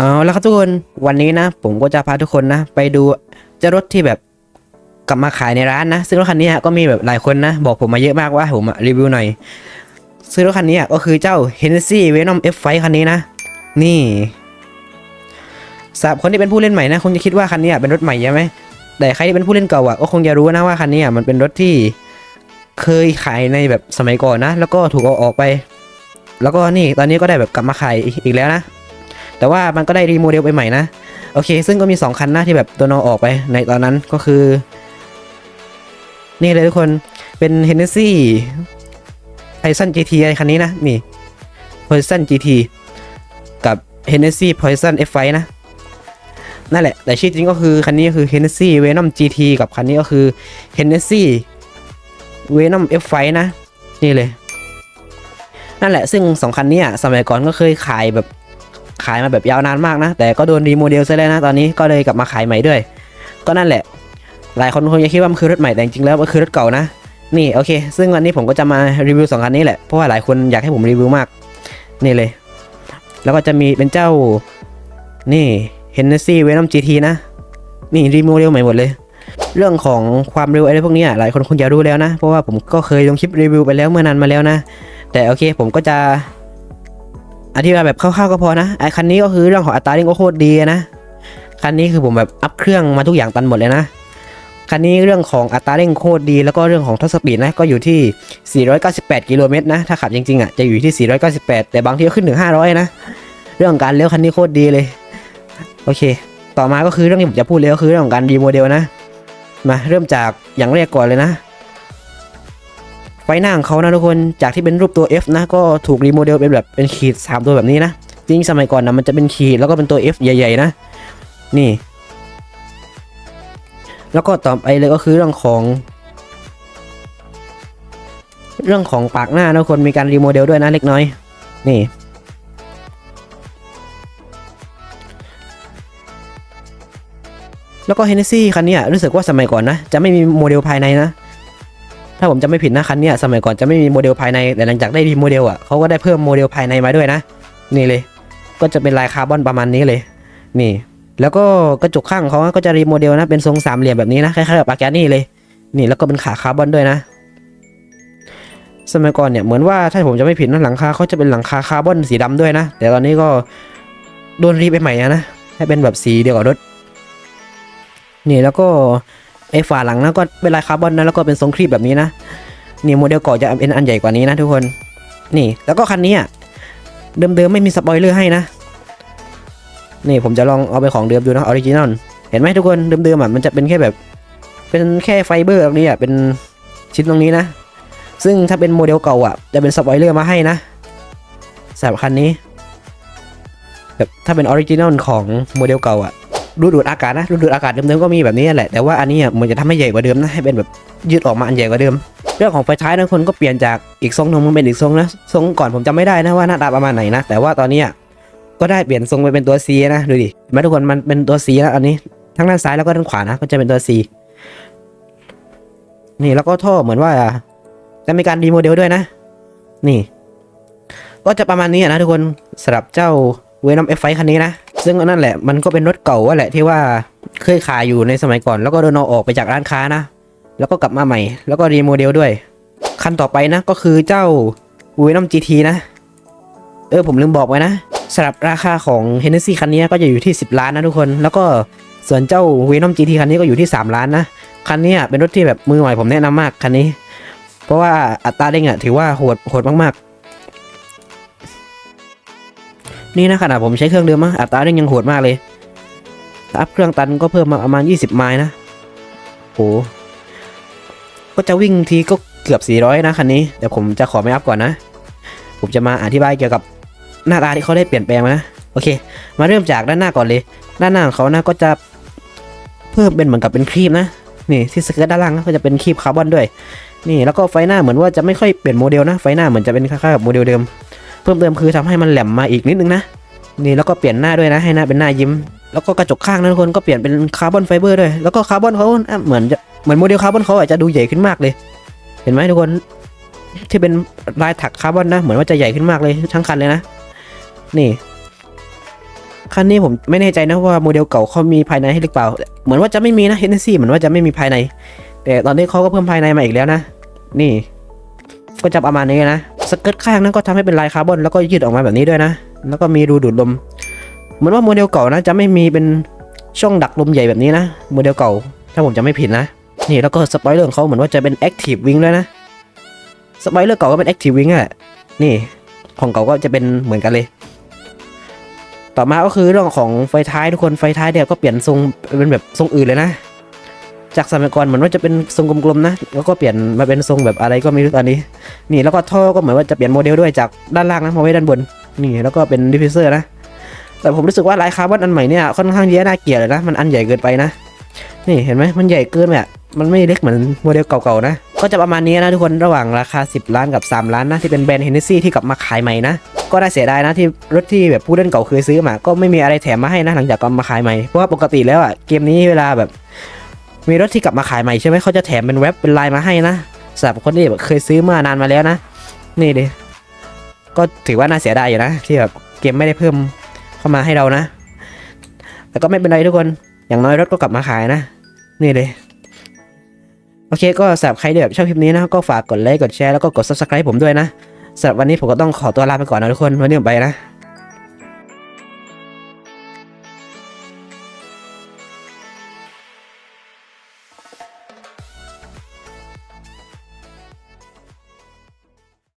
เอาแล้วครับทุกคนวันนี้นะ ผมก็จะพาทุกคนนะ ไปดูเจ้ารถที่แบบกลับมาขายในร้านนะ ซึ่งรถคันนี้ก็มีแบบหลายคนนะ บอกผมมาเยอะมากว่าผมรีวิวหน่อยซึ่งรถคันนี้ก็คือเจ้า Hennessy Venom F5 คันนี้นะ นี่สำหรับคนที่เป็นผู้เล่นใหม่นะคงจะคิดว่าคันนี้เป็นรถใหม่ใช่ไหมแต่ใครที่เป็นผู้เล่นเก่าอะก็คงจะรู้นะว่าคันนี้มันเป็นรถที่เคยขายในแบบสมัยก่อนนะ แล้วก็ถูกเอาออกไป แล้วก็นี่ตอนนี้ก็ได้แบบกลับมาขายอีกแล้วนะ แต่ว่ามันก็ได้รีโมเดลไปใหม่นะ โอเค ซึ่งก็มี 2 คันหน้าที่แบบตัวนอออกไปในตอนนั้นก็คือ นี่เลยทุกคนเป็น Hennessy Poison GT ไอคันนี้นะ นี่ Poison GT กับ Hennessy Poison F5 นะ นั่นแหละ แต่ชื่อจริงก็คือ คันนี้ก็คือ Hennessy Venom GT กับคันนี้ก็คือ Hennessy Venom F5 นะ นี่เลย นั่นแหละซึ่งสองคันนี้สมัยก่อนก็เคยขายแบบ ขายมาแบบยาวนานมากนะ แต่ก็โดนรีโมเดลซะแล้วนะตอนนี้ก็เลยกลับมาขายใหม่ด้วย ก็นั่นแหละ หลายคนคงจะคิดว่ามันคือรถใหม่แต่จริงๆแล้วมันคือรถเก่านะ นี่โอเค ซึ่งวันนี้ผมก็จะมารีวิวสองคันนี้แหละ เพราะว่าหลายคนอยากให้ผมรีวิวมาก นี่เลย แล้วก็จะมีเป็นเจ้า นี่ Hennessy Venom GT นะ นี่รีโมเดลใหม่หมดเลยเรื่องของความเร็วอะไรพวกนี้อะหลายคนคงจะรู้แล้วนะ เพราะว่าผมก็เคยลงคลิปรีวิวไปแล้วเมื่อนานมาแล้วนะ แต่โอเคผมก็จะ อธิบายแบบคร่าวๆก็พอนะไอ้คันนี้ก็คือเรื่องของอัตราเร่งก็โคตรดีนะ คันนี้คือผมแบบอัพเครื่องมาทุกอย่างตันหมดเลยนะ คันนี้เรื่องของอัตราเร่งโคตรดี แล้วก็เรื่องของท็อปสปีดนะก็อยู่ที่ 498 กิโลเมตรนะ ถ้าขับจริงๆอะจะอยู่ที่ 498 แต่บางทีก็ขึ้นถึง 500 นะ เรื่องการเลี้ยวคันนี้โคตรดีเลย โอเค ต่อมาก็คือเรื่องที่ผมจะพูดเลยก็คือเรื่องของการรีโมเดลนะ มาเริ่มจากอย่างแรกก่อนเลยนะ ฟหน้าของเขานะทุกคนจากที่เป็นรูปตัว F นะก็ถูกรีโมเดลเป็นแบบเป็นขีดสามตัวแบบนี้นะจริงสมัยก่อนนะมันจะเป็นขีดแล้วก็เป็นตัว F ใหญ่ๆนะ นี่ แล้วก็ต่อไปเลยก็คือเรื่องของ เรื่องของปากหน้านะทุกคนมีการรีโมเดลด้วยนะเล็กน้อย นี่แล้วก็ Hennessy คันนี้รู้สึกว่าสมัยก่อนนะ จะไม่มีโมเดลภายในนะ ถ้าผมจะไม่ผิดนะคันนี้สมัยก่อนจะไม่มีโมเดลภายในแต่หลังจากได้รีโมเดลอะเขาก็ได้เพิ่มโมเดลภายในมาด้วยนะ นี่เลย ก็จะเป็นลายคาร์บอนประมาณนี้เลย นี่ แล้วก็กระจกข้างเขาก็จะรีโมเดลนะเป็นทรงสามเหลี่ยมแบบนี้นะคล้ายๆกับปากแกนี่เลย นี่แล้วก็เป็นขาคาร์บอนด้วยนะ สมัยก่อนเนี่ยเหมือนว่าถ้าผมจะไม่ผิดนะหลังคาเขาจะเป็นหลังคาคาร์บอนสีดำด้วยนะ แต่ตอนนี้ก็โดนรีไปใหม่นะให้เป็นแบบสีเดียวกับรถนี่แล้วก็ ไอ้ฝาหลังนะก็เป็นลายคาร์บอนนะแล้วก็เป็นทรงครีบแบบนี้นะนี่โมเดลก่อจะเป็นอันใหญ่กว่านี้นะทุกคนนี่แล้วก็คันนี้อะเดิมๆไม่มีสปอยเลอร์ให้นะนี่ผมจะลองเอาไปของเดิมดูนะออริจินอลเห็นไหมทุกคนเดิมๆอะมันจะเป็นแค่แบบ เป็นแค่ไฟเบอร์ตรงนี้อะเป็นชิ้นตรงนี้นะ ซึ่งถ้าเป็นโมเดลเก่าอะจะเป็นสปอยเลอร์มาให้นะสำหรับคันนี้แบบถ้าเป็นออริจินอลของโมเดลเก่าอะ รูดูดอากาศนะรูดูดอากาศเดิมๆก็มีแบบนี้แหละแต่ว่าอันนี้อะมันจะทำให้ใหญ่กว่าเดิมนะให้เป็นแบบยืดออกมาอันใหญ่กว่าเดิม เรื่องของไฟท้ายนะคนก็เปลี่ยนจากอีกทรงหนึงมันเป็นอีกทรงนะทรงก่อนผมจำไม่ได้นะว่าหน้าตาประมาณไหนนะแต่ว่าตอนนี้ก็ได้เปลี่ยนทรงไปเป็นตัว C นะดูดิเห็นไหมทุกคนมันเป็นตัว C แล้วอันนี้ทั้งด้านซ้ายแล้วก็ด้านขวานะก็จะเป็นตัว C นี่แล้วก็ท่อเหมือนว่าจะมีการรีโมเดลด้วยนะ นี่ ก็จะประมาณนี้นะทุกคนสำหรับเจ้าเวนอมเอฟไฟคันนี้นะ ซึ่งนั่นแหละมันก็เป็นรถเก่าว่าแหละที่ว่าเคยขายอยู่ในสมัยก่อน แล้วก็โดนเอาออกไปจากร้านค้านะ แล้วก็กลับมาใหม่ แล้วก็รีโมเดลด้วย คันต่อไปนะก็คือเจ้า Venom GT นะ เออผมลืมบอกไว้นะสำหรับราคาของ Hennessy คันนี้ก็จะอยู่ที่ 10 ล้านนะทุกคน แล้วก็ส่วนเจ้า Venom GT คันนี้ก็อยู่ที่ 3 ล้านนะคันนี้เป็นรถที่แบบมือใหม่ผมแนะนำมากคันนี้ เพราะว่าอัตราเร่งอะถือว่าโหดโหดมากๆ นี่นะขนาดผมใช้เครื่องเดิมนะอัตราเร่งยังโหดมากเลยอัพเครื่องตันก็เพิ่มมาประมาณ 20 ไมล์นะโหก็จะวิ่งทีก็เกือบ 400 นะคันนี้แต่ผมจะขอไม่อัพก่อนนะ ผมจะมาอธิบายเกี่ยวกับหน้าตาที่เขาได้เปลี่ยนแปลงมานะโอเค มาเริ่มจากด้านหน้าก่อนเลย ด้านหน้าของเขานะก็จะเพิ่มเป็นเหมือนกับเป็นครีมนะนี่ที่สเกิร์ตด้านล่างก็จะเป็นครีมคาร์บอนด้วย นี่แล้วก็ไฟหน้าเหมือนว่าจะไม่ค่อยเปลี่ยนโมเดลนะไฟหน้าเหมือนจะเป็นคล้ายๆกับโมเดลเดิม เพิ่มเติมคือทำให้มันแหลมมาอีกนิดนึงนะ นี่แล้วก็เปลี่ยนหน้าด้วยนะให้หน้าเป็นหน้ายิ้ม แล้วก็กระจกข้างนะทุกคนก็เปลี่ยนเป็นคาร์บอนไฟเบอร์ด้วยแล้วก็คาร์บอนเขาเหมือนจะเหมือนโมเดลคาร์บอนเขาอาจจะดูใหญ่ขึ้นมากเลย เห็นไหมทุกคนที่เป็นลายถักคาร์บอนนะ เหมือนว่าจะใหญ่ขึ้นมากเลยทั้งคันเลยนะ นี่คันนี้ผมไม่แน่ใจนะว่าโมเดลเก่าเขามีภายในให้หรือเปล่า เหมือนว่าจะไม่มีนะเฮนซี่เหมือนว่าจะไม่มีภายใน แต่ตอนนี้เขาก็เพิ่มภายในมาอีกแล้วนะ นี่ ก็จะประมาณนี้นะ สเกิร์ตข้างนั้นก็ทำให้เป็นลายคาร์บอนแล้วก็ยืดออกมาแบบนี้ด้วยนะ แล้วก็มีรูดูดลม เหมือนว่าโมเดลเก่านะจะไม่มีเป็นช่องดักลมใหญ่แบบนี้นะ โมเดลเก่า ถ้าผมจะไม่ผิดนะ นี่แล้วก็สปอยเลอร์ของเขาเหมือนว่าจะเป็นแอคทีฟวิงด้วยนะสปอยเลอร์เก่าก็เป็นแอคทีฟวิงอะนี่ของเก่าก็จะเป็นเหมือนกันเลย ต่อมาก็คือเรื่องของไฟท้ายทุกคนไฟท้ายเนี่ยก็เปลี่ยนทรงเป็นแบบทรงอื่นเลยนะ จากสมัยก่อนเหมือนว่าจะเป็นทรงกลมๆนะแล้วก็เปลี่ยนมาเป็นทรงแบบอะไรก็ไม่รู้ตอนนี้ นี่แล้วก็ท่อก็เหมือนว่าจะเปลี่ยนโมเดลด้วยจากด้านล่างนะมาไว้ด้านบน นี่แล้วก็เป็นดิฟฟิวเซอร์นะ แต่ผมรู้สึกว่าลายคาร์บอนอันใหม่เนี่ยค่อนข้างเยอะน่าเกลียดเลยนะมันอันใหญ่เกินไปนะ นี่เห็นไหมมันใหญ่เกินแบบมันไม่เล็กเหมือนโมเดลเก่าๆนะ ก็จะประมาณนี้นะทุกคนระหว่างราคา 10 ล้านกับ 3 ล้านนะที่เป็นแบรนด์เฮนเนซี่ที่กลับมาขายใหม่นะ ก็น่าเสียดายนะที่รถที่แบบผู้เล่นเก่าเคยซื้อมา ก็ไม่มีอะไรแถมมาให้นะหลังจากกลับมาขายใหม่ เพราะว่าปกติแล้วอะเกมนี้เวลาแบบ มีรถที่กลับมาขายใหม่ใช่ไหมเขาจะแถมเป็นเว็บเป็นไลายมาให้นะสำหรับคนที่แบบเคยซื้อมื่อนานมาแล้วนะ นี่ดิก็ถือว่าน่าเสียดายอยู่นะ ที่แบบเกมไม่ได้เพิ่มเข้ามาให้เรานะ แต่ก็ไม่เป็นไรทุกคนอย่างน้อยรถก็กลับมาขายนะ นี่เลยโอเคก็สำหรับใครที่แบบชอบคลิปนี้นะก็ฝากกดไลค์กดแชร์แล้วก็กด subscribe ผมด้วยนะสำหรับวันนี้ผมก็ต้องขอตัวลาไปก่อนนะทุกคนวันนี้ผมไปนะ